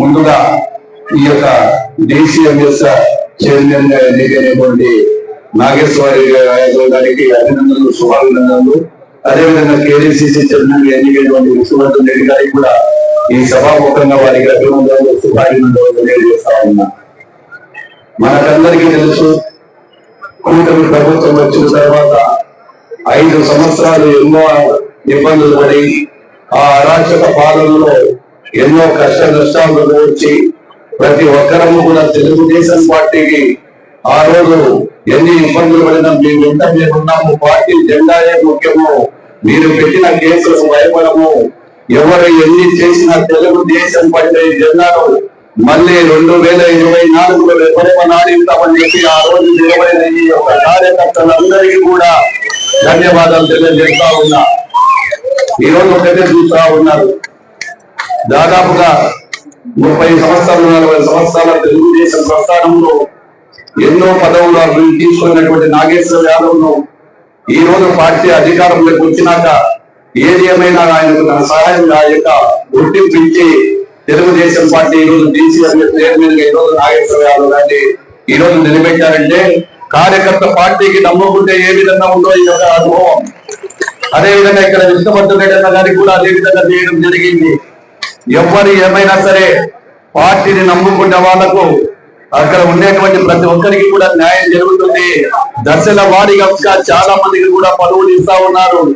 ముందుగా ఈ యొక్క డిసిఎంఎస్ చైర్మన్గా ఎన్నికైనటువంటి నాగేశ్వరి యాదవ్ గారికి అభినందనలు శుభాభినందనలు. అదేవిధంగా కేడీసీసీ చైర్మన్గా ఎన్నికైనటువంటి విష్ణువర్ధన్ రెడ్డి గారికి కూడా ఈ సభాముఖంగా వారికి అభినందనలు శుభాభినందనలు తెలియజేస్తా ఉన్నా. మనకందరికీ తెలుసు కూటమి ప్రభుత్వం వచ్చిన తర్వాత ఐదు సంవత్సరాలు ఎన్నో ఇబ్బందులు పడి ఆ అరాచక పాలనలో ఎన్నో కష్ట నష్టాలు వచ్చి ప్రతి ఒక్కరము కూడా తెలుగుదేశం పార్టీకి ఆ రోజు ఎన్ని ఇబ్బందులు పడినా మేము వెంట మేమున్నాము పార్టీ జెండాయే ముఖ్యము మీరు పెట్టిన కేసులకు భయపడము. ఎవరు ఎన్ని చేసినా తెలుగుదేశం పార్టీ జెండాను మళ్ళీ రెండు వేల ఇరవై నాలుగులో ఎవరేమో నాడిస్తామని చెప్పి ఆ రోజు నిలబడిన ఈ యొక్క కార్యకర్తలందరికీ కూడా ధన్యవాదాలు తెలియజేస్తా ఉన్నా. ఈ రోజు ఒకటే చూస్తా ఉన్నారు. దాదాపుగా ముప్పై సంవత్సరాలు నలభై సంవత్సరాల తెలుగుదేశం ప్రస్థానంలో ఎన్నో పదవులు అభివృద్ధి తీసుకున్నటువంటి నాగేశ్వర యాదవ్ను ఈ రోజు పార్టీ అధికారంలోకి వచ్చినాక ఏది ఏమైనా ఆయనకు తన సహాయం ఆ యొక్క గుర్తింపు ఇచ్చి తెలుగుదేశం పార్టీ ఈ రోజు డీసీఎం చైర్మన్గా ఈ రోజు నాగేశ్వర యాదవ్ గారిని ఈ రోజు నిలబెట్టారంటే కార్యకర్త పార్టీకి నమ్ముకుంటే ఏ విధంగా ఉందో ఈ యొక్క అనుభవం. అదే విధంగా ఇక్కడ విష్ణువర్ధన్ రెడ్డి గారికి కూడా అదే విధంగా చేయడం జరిగింది. ఎవరు ఏమైనా సరే పార్టీని నమ్ముకునే వాళ్ళకు అక్కడ ఉండేటువంటి ప్రతి ఒక్కరికి కూడా న్యాయం జరుగుతుంది. దశల వారీగా చాలా మందికి కూడా పదవులు ఇస్తా ఉన్నారు.